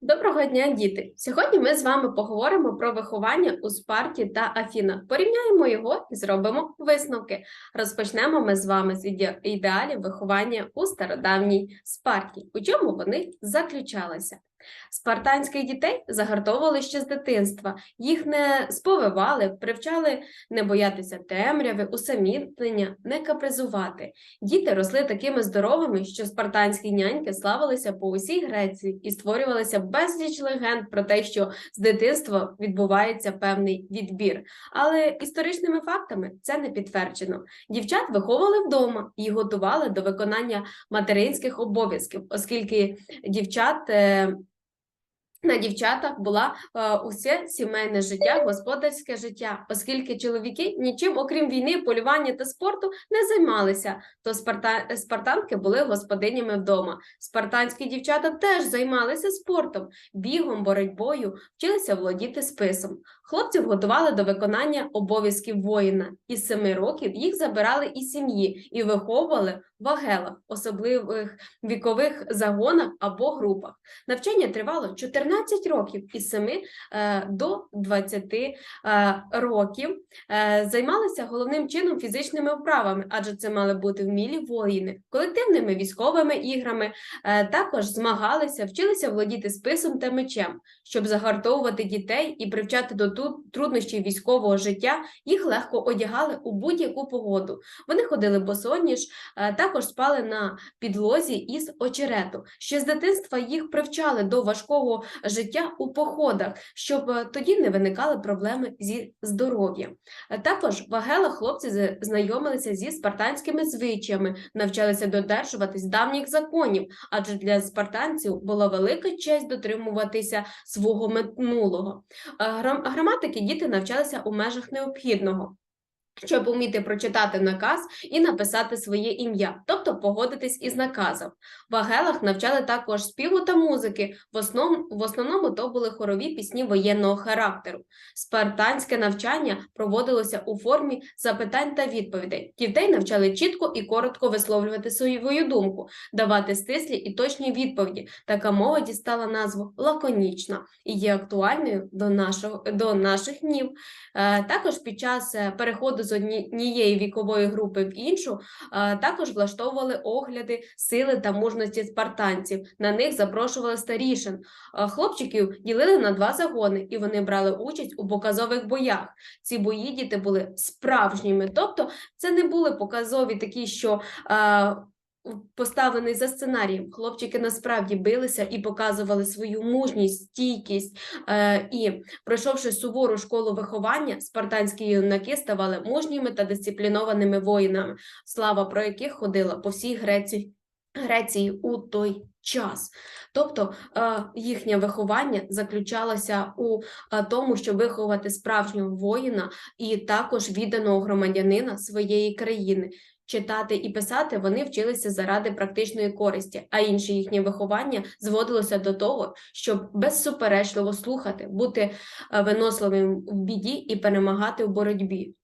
Доброго дня, діти! Сьогодні ми з вами поговоримо про виховання у Спарті та Афінах. Порівняємо його і зробимо висновки. Розпочнемо ми з вами з ідеалів виховання у стародавній Спарті. У чому вони заключалися? Спартанських дітей загартовували ще з дитинства, їх не сповивали, привчали не боятися темряви, усамітнення, не капризувати. Діти росли такими здоровими, що спартанські няньки славилися по усій Греції і створювалися безліч легенд про те, що з дитинства відбувається певний відбір. Але історичними фактами це не підтверджено. Дівчат виховували вдома і готували до виконання материнських обов'язків, оскільки дівчат. На дівчатах була е, усе сімейне життя, господарське життя, оскільки чоловіки нічим, окрім війни, полювання та спорту, не займалися, то спарта... спартанки були господинями вдома. Спартанські дівчата теж займалися спортом, бігом, боротьбою, вчилися володіти списом. Хлопців готували до виконання обов'язків воїна. Із семи років їх забирали із сім'ї і виховували в агелах, особливих вікових загонах або групах. Навчання тривало 14 років із 7 е, до 20 е, років. Е, займалися головним чином фізичними вправами, адже це мали бути вмілі воїни, колективними військовими іграми. Також змагалися, вчилися володіти списом та мечем, щоб загартовувати дітей і привчати до труднощів військового життя. Їх легко одягали у будь-яку погоду. Вони ходили босоніж, е, також спали на підлозі із очерету. Ще з дитинства їх привчали до важкого життя у походах, щоб е, тоді не виникали проблеми зі здоров'ям. Е, Також в Агелах хлопці знайомилися зі спартанськими звичаями, навчалися додержуватись давніх законів, адже для спартанців була велика честь дотримуватися свого минулого. Грам- Граматики діти навчалися у межах необхідного. Щоб уміти прочитати наказ і написати своє ім'я, тобто погодитись із наказом. В Агелах навчали також співу та музики. В основному, в основному то були хорові пісні воєнного характеру. Спартанське навчання проводилося у формі запитань та відповідей. Дітей навчали чітко і коротко висловлювати свою думку, давати стислі і точні відповіді. Така мова дістала назву лаконічна і є актуальною до нашого до наших днів. Е, Також під час е, переходу з однієї вікової групи в іншу також влаштовували огляди сили та мужності спартанців. На них запрошували старішин. Хлопчиків ділили на два загони, і вони брали участь у показових боях. Ці бої діти були справжніми, тобто це не були показові такі, що. Поставлений за сценарієм, хлопчики насправді билися і показували свою мужність, стійкість е, і Пройшовши сувору школу виховання, спартанські юнаки ставали мужніми та дисциплінованими воїнами, слава про яких ходила по всій Греції, Греції у той час. Тобто е, їхнє виховання заключалося у е, тому, щоб виховати справжнього воїна і також відданого громадянина своєї країни. Читати і писати вони вчилися заради практичної користі, а інше їхнє виховання зводилося до того, щоб безсуперечливо слухати, бути е, виносливим в біді і перемагати в боротьбі.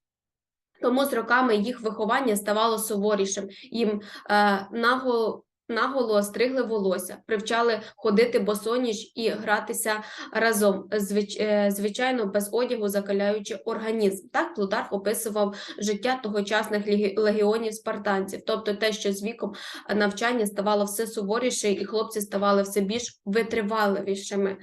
Тому з роками їх виховання ставало суворішим, їм е, наголо, наголо стригли волосся, привчали ходити босоніж і гратися разом, е, звичайно, без одягу закаляючи організм. Так Плутарх описував життя тогочасних легі- легіонів спартанців, тобто те, що з віком навчання ставало все суворіше, і хлопці ставали все більш витриваливішими.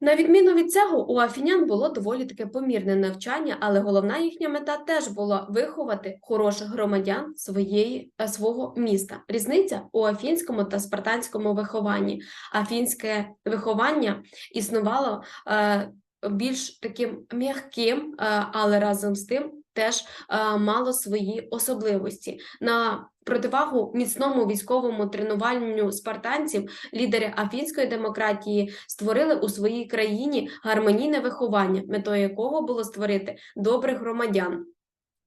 На відміну від цього, у афінян було доволі таке помірне навчання, але головна їхня мета теж була виховати хороших громадян своєї, е, свого міста. Різниця у афінському та спартанському вихованні. Афінське виховання існувало е, більш таким м'яким, е, але разом з тим теж е, мало свої особливості. На противагу міцному військовому тренуванню спартанців лідери афінської демократії створили у своїй країні гармонійне виховання, метою якого було створити добрих громадян.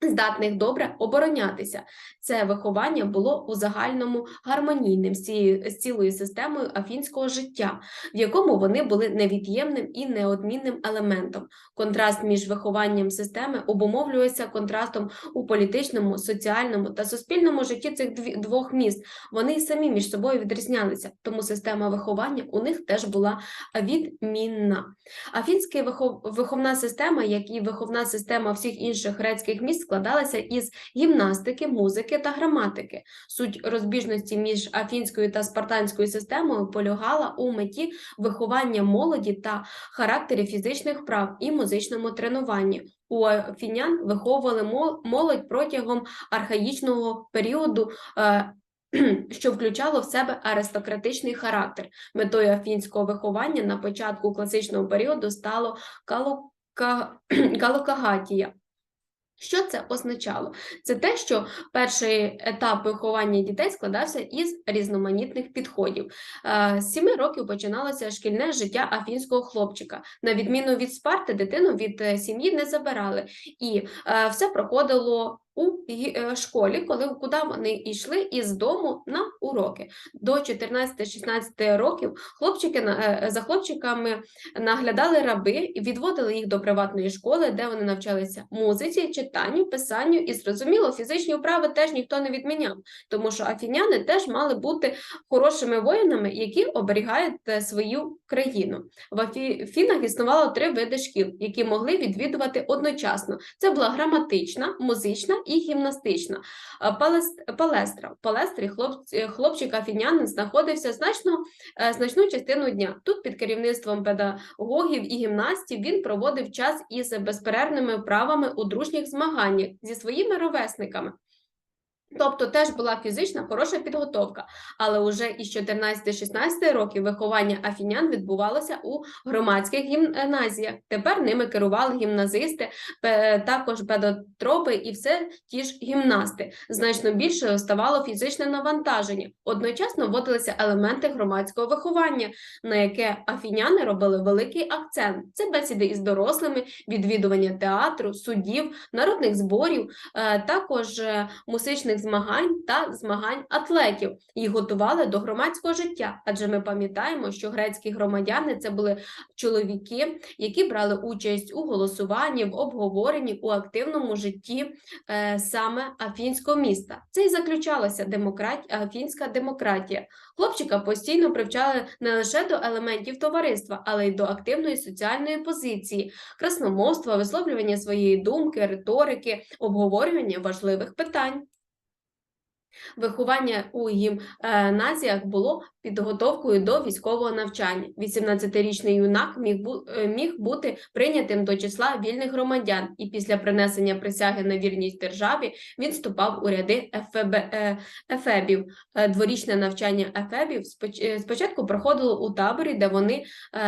Здатних добре оборонятися. Це виховання було у загальному гармонійним з, цією, з цілою системою афінського життя, в якому вони були невід'ємним і неодмінним елементом. Контраст між вихованням системи обумовлюється контрастом у політичному, соціальному та суспільному житті цих двох міст. Вони самі між собою відрізнялися, тому система виховання у них теж була відмінна. Афінська вихов... виховна система, як і виховна система всіх інших грецьких міст, складалася із гімнастики, музики та граматики. Суть розбіжності між афінською та спартанською системою полягала у меті виховання молоді та характері фізичних прав і музичному тренуванні. У афінян виховували молодь протягом архаїчного періоду. Е, що включало в себе аристократичний характер. Метою афінського виховання на початку класичного періоду стало калокагатія. Що це означало? Це те, що перший етап виховання дітей складався із різноманітних підходів. З сіми років починалося шкільне життя афінського хлопчика. На відміну від Спарти, дитину від е, сім'ї не забирали, і е, все проходило у е, школі, коли куди вони йшли із дому на уроки. До 14-16 років хлопчики е, за хлопчиками наглядали раби і відводили їх до приватної школи, де вони навчалися музиці, читанню, писанню і зрозуміло, фізичні вправи теж ніхто не відміняв, тому що афіняни теж мали бути хорошими воїнами, які оберігають е, свою країну. В Афінах існувало три види шкіл, які могли відвідувати одночасно. Це була граматична, музична і гімнастична. Палестра. В палестрі хлопчик афінянин знаходився значно, е, значну частину дня. Тут під керівництвом педагогів і гімнастів він проводив час із безперервними вправами у дружніх змаганнях зі своїми ровесниками. Тобто теж була фізична хороша підготовка, але уже із 14-16 років виховання афінян відбувалося у громадських гімназіях. Тепер ними керували гімназисти, також педотропи і все ті ж гімнасти. Значно більше ставало фізичне навантаження. Одночасно вводилися елементи громадського виховання, на яке афіняни робили великий акцент. Це бесіди із дорослими, відвідування театру, судів, народних зборів, е, також е, мусичних змагань та змагань атлетів. Їх готували до громадського життя, адже ми пам'ятаємо, що грецькі громадяни це були чоловіки, які брали участь у голосуванні, в обговоренні у активному житті е, саме афінського міста. Це і заключалася демократ... афінська демократія. Хлопчика постійно привчали не лише до елементів товариства, але й до активної соціальної позиції, красномовства, висловлювання своєї думки, риторики, обговорювання важливих питань. Виховання у гімназіях було підготовкою до військового навчання. 18-річний юнак міг е, міг бути прийнятим до числа вільних громадян, і після принесення присяги на вірність державі він вступав у ряди ефеб... Е, ефебів. Е, дворічне навчання ефебів спочатку проходило у таборі, де вони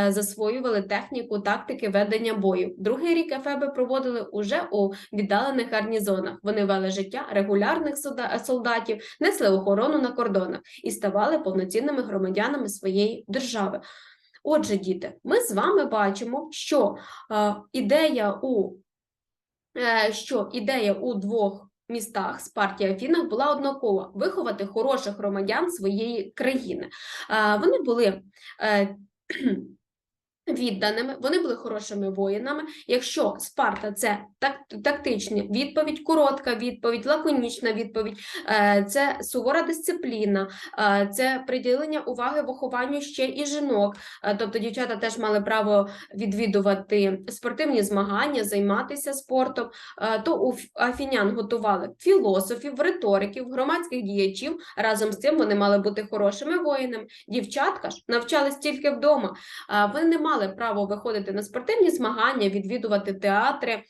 засвоювали техніку тактики ведення бою. Другий рік ефеби проводили уже у віддалених гарнізонах. Вони вели життя регулярних солдатів, несли охорону на кордонах і ставали повноцінними громадянами своєї держави. Отже, діти, ми з вами бачимо, що е, ідея у е, що ідея у двох містах Спарті Афінах була однакова виховати хороших громадян своєї країни. Е, вони були е, відданими, вони були хорошими воїнами. Якщо Спарта це так, тактична відповідь, коротка відповідь, лаконічна відповідь, е, це сувора дисципліна, е, це приділення уваги вихованню ще і жінок. Е, тобто дівчата теж мали право відвідувати спортивні змагання, займатися спортом. То у афінян готували філософів, риториків, громадських діячів. Разом з цим вони мали бути хорошими воїнами. Дівчатка ж навчались тільки вдома. Вони не мали мали право виходити на спортивні змагання, відвідувати театри,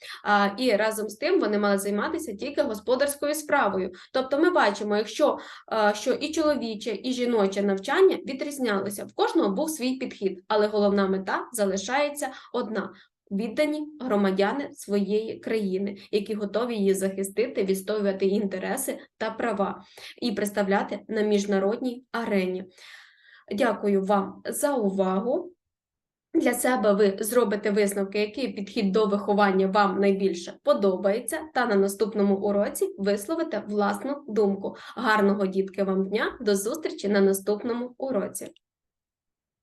і разом з тим вони мали займатися тільки господарською справою. Тобто, ми бачимо, якщо що і чоловіче, і жіноче навчання відрізнялися, в кожного був свій підхід, але головна мета залишається одна. Віддані громадяни своєї країни, які готові її захистити, відстоювати інтереси та права і представляти на міжнародній арені. Дякую вам за увагу. Для себе ви зробите висновки, який підхід до виховання вам найбільше подобається, та на наступному уроці висловите власну думку. Гарного дітки вам дня! До зустрічі на наступному уроці!